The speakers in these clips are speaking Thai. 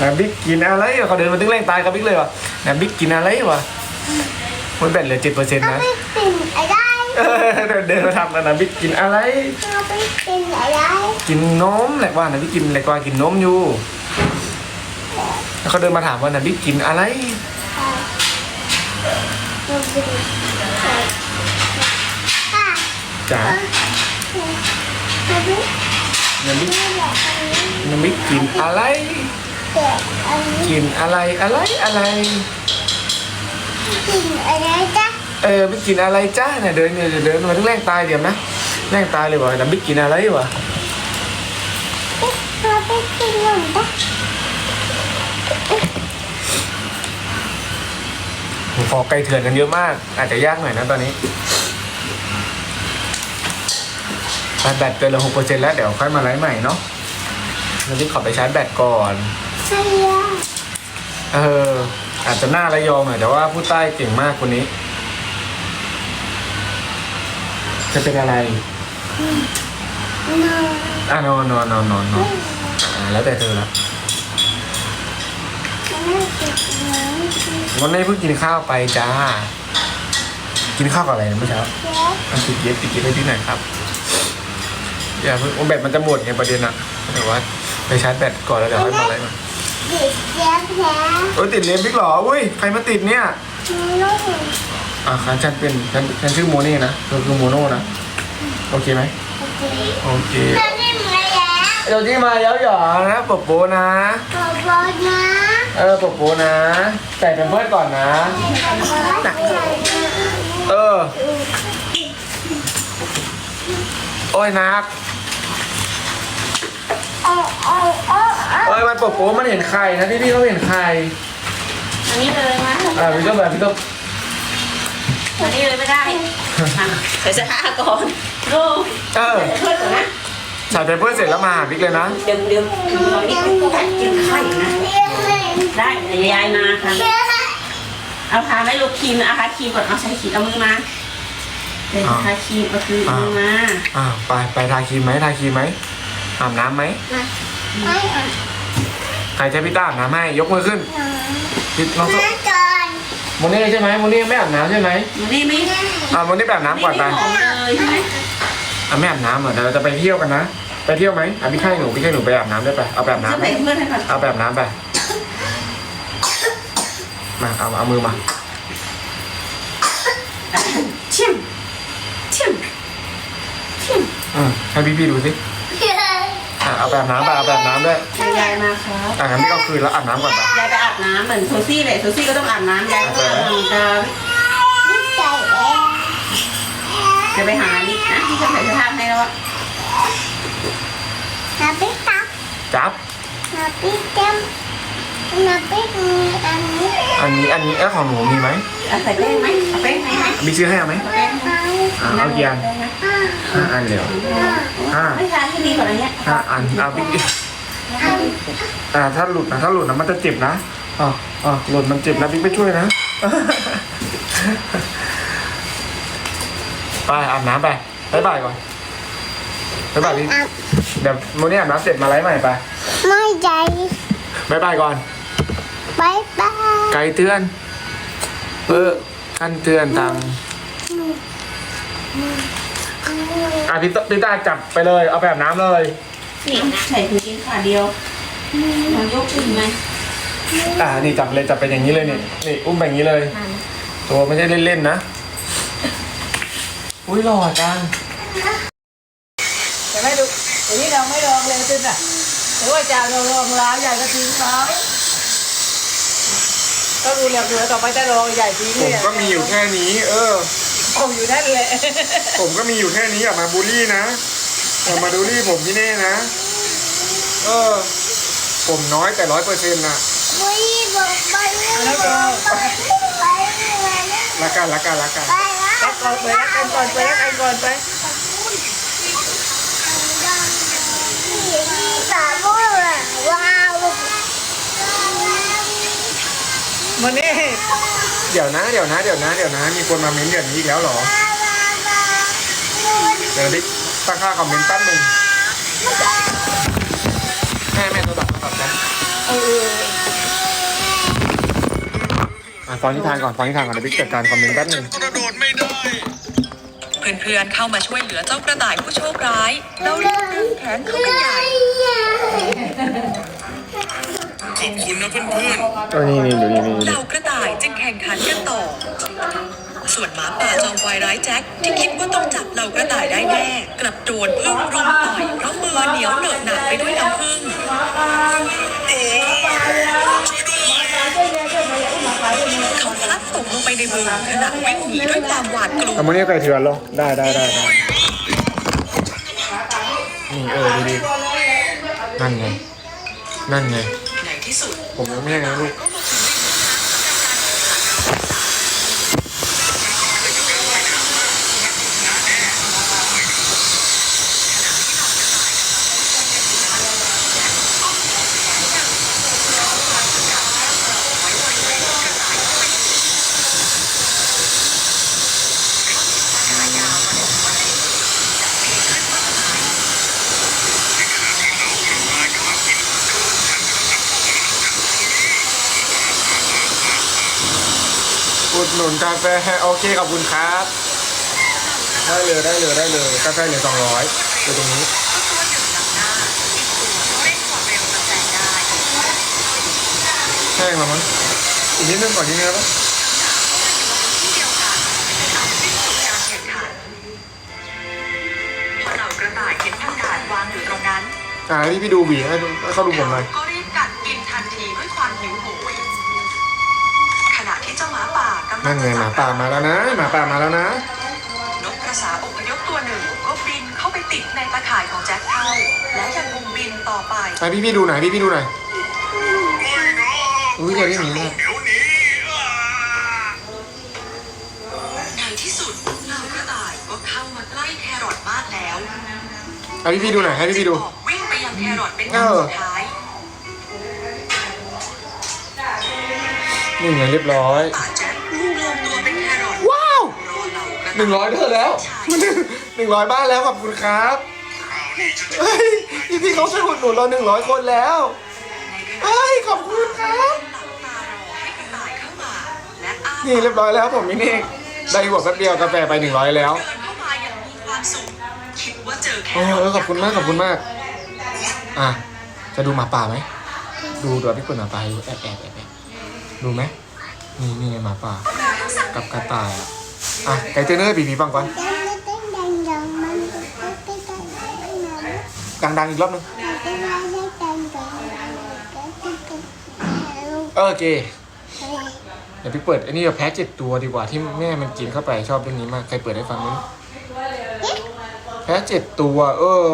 นะบิ๊กกินอะไรวะเขาเดินมาตึ้งแรงตายกับบิ๊กเลยวะนะบิ๊กกินอะไรวะมันแบตเหลือเจ็ดเปอร์เซ็นต์นะ ไม่เป็นอะไรเออเดินเดินมาทำแล้วนะบิ๊กกินอะไรไม่เป็นอะไรกินนมแหละว่านะบิ๊กกินแหละว่ากินนมอยู่แล้วเขาเดินมาถามว่านะบิ๊กกินอะไรไม่เป็นป้าจ๋าไม่เป็นนะบิ๊กไม่แบบนี้นะบิ๊กกินอะไร แต่อันนี้กินอะไรอะไรอะไร กินอะไรจ๊ะเออบิ๊กกินอะไรจ้าเนี่ยเดินเนี่ยเดินมาตึ้งแรงตายเดี๋ยวนะแรงตายเลยวะนะบิ๊กกินอะไรวะเราไปกินขนมจ๊ะผมฟอกไก่เถื่อนกันเยอะมาก อาจจะยากหน่อยนะตอนนี้แบตเกินเหลือหกเปอร์เซ็นต์แล้วเดี๋ยวค่อยมาไลฟ์ใหม่เนาะแล้วที่ขอไปชาร์จแบตก่อน ใช่แล้วเออ อาจจะหน้าระยองหน่อยแต่ว่าผู้ใต้เก่งมากคนนี้ จะเป็นอะไร นอนอะนอนนอนนอนนอนนอนอ่าแล้วแต่เธอละไม่กินน้ำวันนี้เพิ่งกินข้าวไปจ้า กินข้าวกับอะไรนะเมื่อเช้าแล้วอันติดเย็บติดเย็บให้ที่ไหนครับ อย่าเพิ่งโอ้แบตมันจะหมดไงประเด็นอะแต่ว่าไปชาร์จแบตก่อนแล้วเดี๋ยวค่อยมาไลฟ์ใหม่ เด็กแย้มแพ้โอ้ยติดเลนส์บิ๊กเหรออุ้ยใครมาติดเนี่ยนุ่มอะฉันเป็นฉันฉันชื่อโมนี่นะเธอคือโมโน่นะโอเคไหมโอเคโอเคเราได้มาแล้วเดี๋ยวที่มาแล้วหยอนะปบโปนะขอบคุณนะเออปบโปนะใส่เป็นเพื่อนก่อนนะเออโอ้ยนัก โอ้โอ้โอ้ เอ้ยมันปบโปมันเห็นใครนะที่พี่เขาเห็นใครอันนี้เลยมาอ่าพี่ก็แบบพี่ก็อันนี้เลยไม่ได้อะใส่เสื้อผ้าก่อนโอ้เออเพื่อนก่อนนะใส่เป็นเพื่อนเสร็จแล้วมาหาบิ๊กเลยนะเดี๋ยวเดี๋ยวเรานี่กัดกินไข่นะได้เดี๋ยวยายมาค่ะเอาทาไม่ลูกครีมนะเอาทาครีมก่อนเอาใช้ครีมเอามือมาเดี๋ยวทาครีมเอาคือเอามือมาอ่าไปไปทาครีมไหมทาครีมไหมอาบน้ำไหม ไม่อะใครใช้พี่ต้าอาบน้ำให้ยกมือขึ้นพี่น้องแม่ก่อนโมนี่ใช่ไหมโมนี่ไม่อาบน้ำใช่ไหมวันนี้ไม่ไม่อ่าโมนี่ไปอาบน้ำก่อนไปหอมเลยใช่ไหมอะไม่อาบน้ำเหรอเดี๋ยวเราจะไปเที่ยวกันนะ ไปเที่ยวไหมอะพี่ไข่หนูพี่ไข่หนูไปอาบน้ำได้ไปเอาไปอาบจะน้ำไหไปมเพื่อนให้ก่อนเอาไปอาบน้ำไป มาเอาเอามือมาเชี่ยมเชี่ยมเชี่ยมอืมให้พี่พี่ดูสิ อะเอาไปอาบน้ำไปเอาไปอาบน้ำด้วยเดี๋ยวยายมาครับอะงั้นพี่เอาคืนแล้วอาบน้ำก่อนไปยายไปอาบน้ำเหมือนโซซี่เลยโซซี่ก็ต้องอาบน้ำยายก็ต้องอาบน้ำเหมือนกันใจเองจะไปหาลิฟนะที่จะใส่เสื้อผ้าให้แล้วอะนาปิ๊กตักจับนาปิ๊กเต็มนาปิ๊กมีอันนี้อันนี้อันนี้เอ้ของหนูมีไหมเอาใส่แป้งไหมเอาแป้งไหมไหมมีซื้อให้เอาไหมเอาแป้งไหมเอาอะเอากี่อันอ่าห้าอันเดียว ห้าไม่ทานที่ดีกว่าอันเนี้ยห้าอันเอาพี่อันอ่าถ้าหลุดนะถ้าหลุดนะมันจะเจ็บนะอ๋ออ๋อหลุดมันเจ็บนะบิ๊กไปช่วยนะ ไปอาบน้ำไปบายบายก่อนบายบายพี่อะเดี๋ยวโมนี่อาบน้ำเสร็จมาไลฟ์ใหม่ไปไม่ใจบายบายก่อนบายบายไกลเตือนเออกันเตือนตัง อะพี่ตพี่ตาจับไปเลย เอาไปอาบน้ำเลย นี่ใส่ถุงกินขาเดียวเรายกขึ้นไหมอ่านี่จับเลยจับเป็นอย่างนี้เลยนี่นี่อุ้มแบบนี้เลย ตัวไม่ใช่เล่นๆนะ อุ้ยหล่อจังแต่ไม่ดูแต่นี่เราไม่ลองเลยจนอะแต่ว่าจะเราลองล้างใหญ่ก็ทิ้งเขาก็ดูเหลือเหลือต่อไปจะลองใหญ่ทิ้งผมเนี่ยก็มีอยู่แค่นี้ เออ ผมอยู่นั่นแหละผมก็มีอยู่แค่นี้อย่ามาบูลลี่นะอย่ามาบูลลี่ผมพี่เน่นะ เออ ผมน้อยแต่ร้อยเปอร์เซ็นต์นะวิ่งบอกไปเลยไปไปไปละกันละกันละกันไปรักก่อนไปรักกันก่อนไปรักกันก่อนไปสามโมงว้าวมันนี่ เดี๋ยวนะเดี๋ยวนะเดี๋ยวนะเดี๋ยวนะมีคนมาเม้นต์แบบนี้แล้วหรอเดี๋ยวดิตั้งค่าคอมเมนต์แป๊บหนึ่งแม่แม่โทรศัพท์โตัดนะอะฟังนิทานก่อนฟัที่ทานก่อนเดี๋ยวพี่จัดการคอมเมนต์แป๊บหนึ่งกพื่ได้ เพื่อนๆเข้ามาช่วยเหลือเจ้ากระต่ายผู้โชคร้ายเล้วเรื่องแขนเขากันใหญ่ ขอบคุณนะเพื่อนเออนี่นี่ดูนี่นี่เหนี่ล่ากระต่ายจึงแข่งขันกันต่อ ส่วนหมาป่าจอมวายร้ายแจ็คที่คิดว่าต้องจับเหล่ากระต่ายได้แน่กลับโดนพึ่งรุมต่อยเพราะมือเหนียวเหนอะหนักไปด้วยน้ำพึ่งเขาพลัดตกลงไปในบึงขณะวิ่งหนีด้วยความหวาดกลัว เอามาเนี่ยไก่เถื่อนลงได้ได้ได้ได้นี่เออดูดินั่นไงนั่นไงในที่สุด ผมยังไม่ใช่ไงลูก ก็มาถึงในบึงน้ำทำการแข่งขัน อุดหนุน กาแฟโอเคขอบคุณครับ ได้เลยได้เลยได้เลยกาแฟเหลือสองร้อยอยู่ตรงนี้ตัวหนึ่งนำหน้าอีกตัวเร่งความเร็วมาแซงได้แห้งแล้วมั้งอีกนิดนึงก่อนนิดนึงแล้วปะที่เดียวกันเป็นอันสิ้นสุดการแข่งขันพอเหล่ากระต่ายเห็นผักกาดวางอยู่ตรงนั้นอ่าพี่พี่ดูบีให้ดูให้เขาดูผมหน่อย นั่นไงหมาป่ามาแล้วนะหมาป่ามาแล้วนะนกกระสาอพยพตัวหนึ่งก็บินเข้าไปติดในตะข่ายของแจ็คเท่าและยังคงบินต่อไปให้พี่พี่ดูหน่อยพี่พี่ดูหน่อยอุ้ยเดี๋ยวนี้หนีมากๆเดี๋ยวนี้อ่าในที่สุดเหล่ากระต่ายก็เข้ามาใกล้แครอทมากแล้วให้พี่พี่ดูหน่อยให้พี่พี่ดูออกวิ่งไปยังแครอทเป็นเอครั้งอสุดท้ายนี่ไงเรียบร้อย ป่าแจ็ หนึ่งร้อยเท่าแล้วหนึ่งร้อยบ้านแล้วขอบคุณครับเฮ้ยพี่พี่เขาช่วยอุดหนุนเราหนึ่งร้อยคนแล้วขณะเฮ้ยขอบคุณครับนี่เรียบร้อยแล้วผมมินี่ได้หัวแป๊บเดียวกาแฟไปหนึ่งร้อยแล้วเดินเข้ามาอย่างมีความสุขอขอบคุณมากขอบคุณมาก อะจะดูหมาป่าไหมดูดูพี่เปิดหมาป่าดูแอบแอบแอบแอบดูไหมนี่นี่หมาป่ากับกระต่ายอะ อะไก่เจ้เนอร์ปีปีฟังก่อนดังๆอีกรอบนึงโอเคเดี๋ยวพี่เปิดอ้นี่แพ้เจ็ดตัวดีกว่าที่แม่มันกินเข้าไปชอบเรื่องนี้มากใครเปิดให้ฟังมั้ยแพ้เจ็ดตัว เออ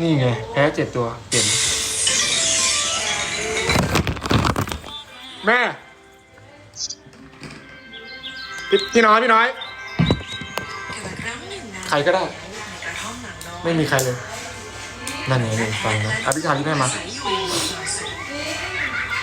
นี่ไง แพ้เจ็ดตัวเปลี่ยนแม่ พี่พี่น้อยพี่น้อย แต่ครั้งหนึ่งนะใครก็ได้ ในกระท่อมหลังน้อยไม่มีใครเลย นั่นไงนี่ฟังนะอภิชาที่แม่มา อาศัยอยู่ในความสุข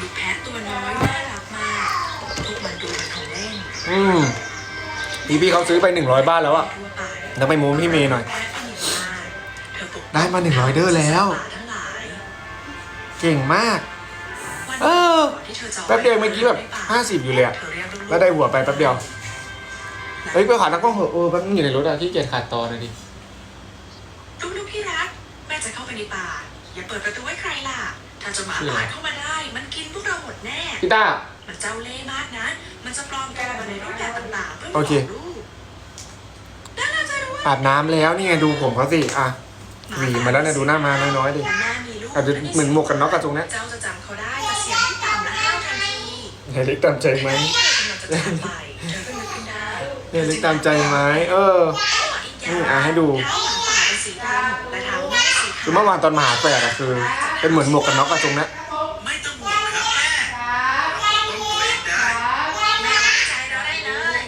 มีแพะตัวน้อยน่ารักมากพวกมันดูเป็นของเล่นอืมพี่พี่เขาซื้อไปหนึ่งร้อยบ้านแล้วอะทั่วไปแล้วไปมูพี่เมย์หน่อยและก็มีมากเธอปกป้องได้มา100เด้อแล้ว สัตทั้งหลายเก่งมาก วันเออ ก่อนที่ธอจะแป๊บเดียวเมื่อกี้แบบห้าสิบอยู่เลยอะเธอเรียกลูกๆแล้วได้หัวไปแป๊บเดียว เฮ้ยไปขานักกล้องเหอะเออแป๊บนึงอยู่ในรถอะที่เกียจขาดตอนเลยดิลูกๆที่รัก แม่จะเข้าไปในป่า อย่าเปิดประตูให้ใครล่ะ ถ้าเจะหมาป่าเข้ามาได้ มันกินพวกเราหมดแน่ พี่ต้า มันเจ้าเล่ห์มากนะ มันจะปลอมตัวมาในรูปแบบต่างๆเพื่อหลโออกเคลูกแล้วเราจะรู้ว่าอาบน้ำแล้วนี่ไงดูผมเขาสิอะ หวีมาแล้วเนี่ยดูหน้ามาน้อยๆดิแม่มีลูกอาจจะเหมือนหมวกกันน็อกกระจุงเนี้ย เจ้าจะจำเขาได้แต่เสียงที่ต่ำและห้าวทันทีเฮลิกตามใจไหม กำลังจะจากไปเธอก็นึกขึ้นได้ เฮลิกตามใจไหมเออนี่อะให้ดูเท้าหมาป่าเป็นสีดำและเท้าแม่สีคือขาวเมื่อวานตอนมหาแปดอะคือ เป็นเหมือนหมวกกันน็อกกระจุงเนี้ยไม่ต้องห่วงครับแม่เราปกป้องตัวเองได้แม่ไว้ใจเราได้เลย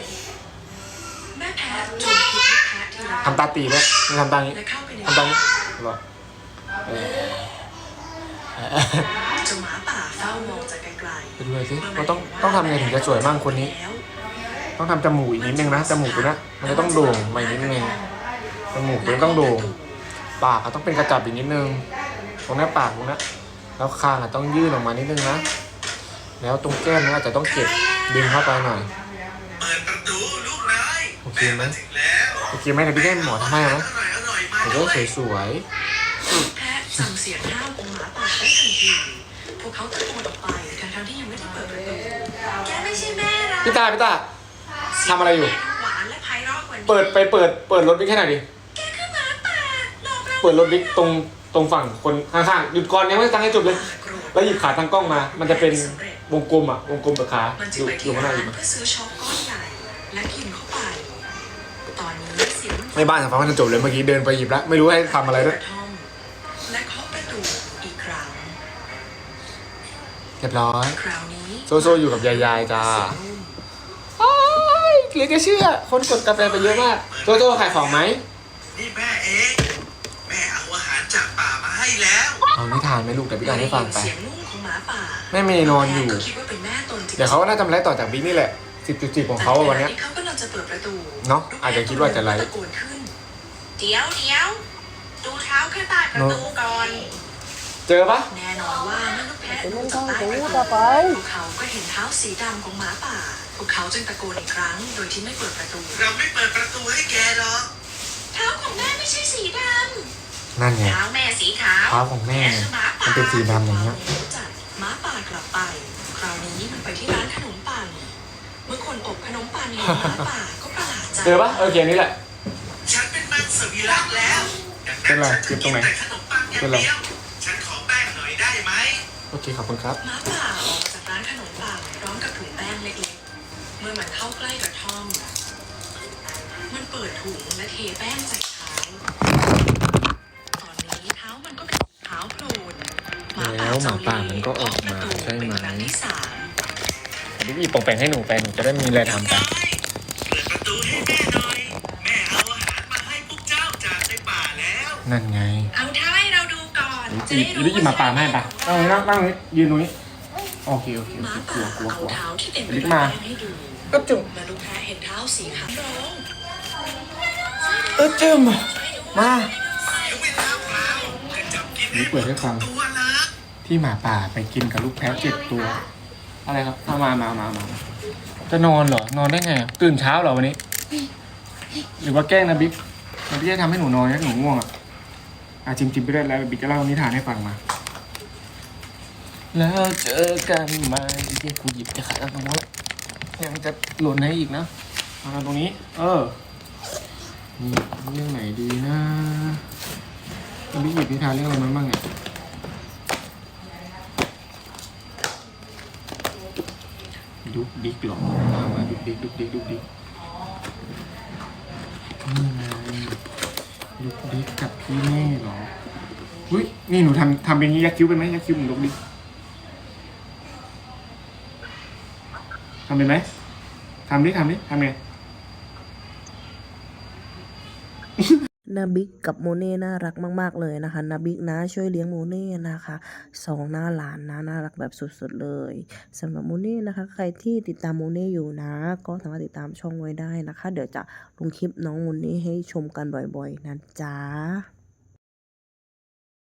แม่แพทย์จุดผิดลูกแพทย์ที่รักทำตาตีเลยนี่ทำตาอย่างนี้และเข้าไปในทำตาอย่างนี้หรอเออเจ้าหมาป่าเฝ้ามองจากไกลไปดูเลยสิๆว่าต้องต้องทำไงถึงจะสวยมั่งคนนี้แล้ว ต้องทำจมูกอีกนิดนึงนะจมูกตัวเนี้ยมันจะต้องโด่งมาอีกนิดนึงจมูกตัวนี้ต้องโด่งปากก็ต้องเป็นกระจับอีกนิดนึงตรงเนี้ยปากตรงเนี้ยแล้วคางอะต้องยื่นออกมานิดนึงนะแล้วตรงแก้มมันอาจจะต้องเก็บดึงเข้าไปหน่อยเปิดประตูลูกนายโอเคไหมแม่าถึงแล้วโอเคไหมเดี๋ยวพี่แก้มหมอทำให้ไหมอร่อยอร่อยมาเดี๋ยวด้วจะยสวยแพะสั่งเสียงห้ามองหมาป่าได้ทันทีพวกเขาตะโกนออกไปทั้งๆที่ยังไม่ได้เปิดประตูแกไม่ใช่แม่เรา ๆพี่ตาพี่ตา ทำอะไรอยู่ หวานและไพเราะกว่านี้เปิดไปเปิดเปิดรถบิ๊กให้หน่อยดิ แกคือหมาป่าหลอกเราเปิดรถบิ๊กตรงตรงฝั่งคนข้างๆหยุดก่อนยังไม่ตั้งให้จบเลย โกรธแล้วหยิบขาตั้งกล้องมา มันจะเป็นวงกลมอะวงกลมกับขามันจึองยู่ไปอที่ยู่ข้างหน้าร้าหยินบมาเพื่อซื้อช็อกก้อนใหญ่และกินเข้าไป ตอนนี้เสียงมันไม่บ้านสังฟังมันจะจบเลยเมื่อกี้เดินไปหยิบแล้วไม่รู้ให้ทำอะไรด้วยกท่อมและเคาะประตูอีกครั้งเรียบร้อย คราวนี้โซโซอยู่กับยายายจ้า เสียงนุ่มโอ้ยเหลือจะเชื่อ คนกดกาแฟไปเยอะมากโซโซขายของไหมนี่แม่เองแม่เอาอาหารจากป่ามาให้แล้วเอานิทานไหมลูกเดี๋ยวพี่อ่านให้ฟังไป เสียงนุ่มของหมาป่าแม่เมย์นอนอยู่แก็คิดว่าเป็นแม่ตนจริงๆเดี๋ยวเขาก็น่าจะมาไล่ต่อจากบิ๊กนี่แหละสิบจุดสิบของเขาอะวันเนี้ยแต่ขณะที่เขากำลังจะเปิดประตูเนอะอาจจะคิดว่าจะไลฟ์ ตะโกนขึ้นเดี๋ยวเดี๋ยวดูเท้าขึ้นใต้ประตูก่อน เจอปะแน่นอนว่าเมื่อลูกแพะเป็นดูลูกจากต้องใต้หูประต่ตูอไปพวกเขาก็เห็นเท้าสีดำของหมาป่า พวกเขาจึงตะโกนอีกครั้ง โดยที่ไม่เปิดประตู เราไม่เปิดประตูให้แกหรอกเท้าของแม่ไม่ใช่สีดนั่นำไงเท้าแม่สีขาวเท้าของแม่ คือหมาป่ามันเป็นสีดำอย่างเงี้ย รู้จักหมาป่ากลับไป คราวนี้มันไปที่ร้านขนมปังเมื่อคนอบขนมปังเห็นหมาป่าก็ประหลาดใจ เจอปะเออเขียนนี่แหละ ฉันเป็นมังสวิรัตแล้วดังเป็นไรนั้นฉันเก็บตรงไหนจะกินแต่ขนมปังอย่างเป็นไรเดียว ฉันขอแป้งหน่อยได้ไหม โอเค ขอบคุณครับ หมาป่าออกมา มื่อมันเข้าใกล้กระท่อม มันเปิดถุงและเทแป้งใส่เท้า ตอนนี้เท้ามันก็เป็นเท้าโผล่แล้วหมาป่ามันก็ออกมาใช่ไหมเป็นครั้งที่สามบิ๊กหยิบปองแปงให้หนูไปหนูจะได้มีอะไรทำกันเปิดประตูให้แม่หน่อยแม่เอาอาหารมาให้พวกเจ้าจากในป่าแล้วนั่นไง เอาเท้าให้เราดูก่อนจะอีได้อีรู้บิ๊กหยิบหมาป่ามาให้ปะนั่งตรงนี้นั่งนั่งตรงนี้ยืนตรงนี้โอเคโอเคโอหมาเคกลัป่าวกลัวกลัวเอาเท้าที่เต็มไปบิ๊ด้วยกมาแป้งให้ดู ก็จุ่มเมื่อลูกแพ้เห็นเท้าสีขาวร้องเออจุ่มมาเสียเวลาเปล่าเพื่อจับกินนี่เปิดให้ฟังตัวละที่หมาป่าไปกินกับลูกแพะเจ็ดตัว อะไรครับเอามามามามามาจะนอนเหรอนอนได้ไงอะตื่นเช้าเหรอวันนี้ หรือว่าแกล้งนะบิ๊กมันพี่จะทำให้หนูนอนให้หนูง่วงอะอะจิมจิมไปได้แล้วบิ๊กจะเล่านิทานให้ฟังมาแล้วเจอกันใหมาเดี๋ยวกูหยิบจะขายตรงนู้น ยังจะหล่นให้อีกนะเอาตรงนี้ เออนี่เรื่องไหนดีนะบิ๊กหยิบนิทานเรื่องอะไรมาบ้างเนี่ยดุกดิกหรอมามาดุกดิกดุกดิกดุกดิกนี่ไงดุกดิกกับพี่แม่หรออุ้ยนี่หนูทำทำเป็นยักษ์คิ้วเป็นไหมยักษ์คิ้วหมือนดุกดิก ทำเป็นไหมทำดิทำดิทำไงนาบิกกับโมเน่น่ารักมาก ๆ เลยนะคะนาบิกนะช่วยเลี้ยงโมเน่นะคะสองหน้าหลานนะน่ารักแบบสุด ๆ เลยสำหรับโมเน่นะคะ ใครที่ติดตามโมเน่อยู่นะ ก็สามารถติดตามช่องไว้ได้นะคะ เดี๋ยวจะลงคลิปน้องโมเน่ให้ชมกันบ่อย ๆ นะจ๊ะ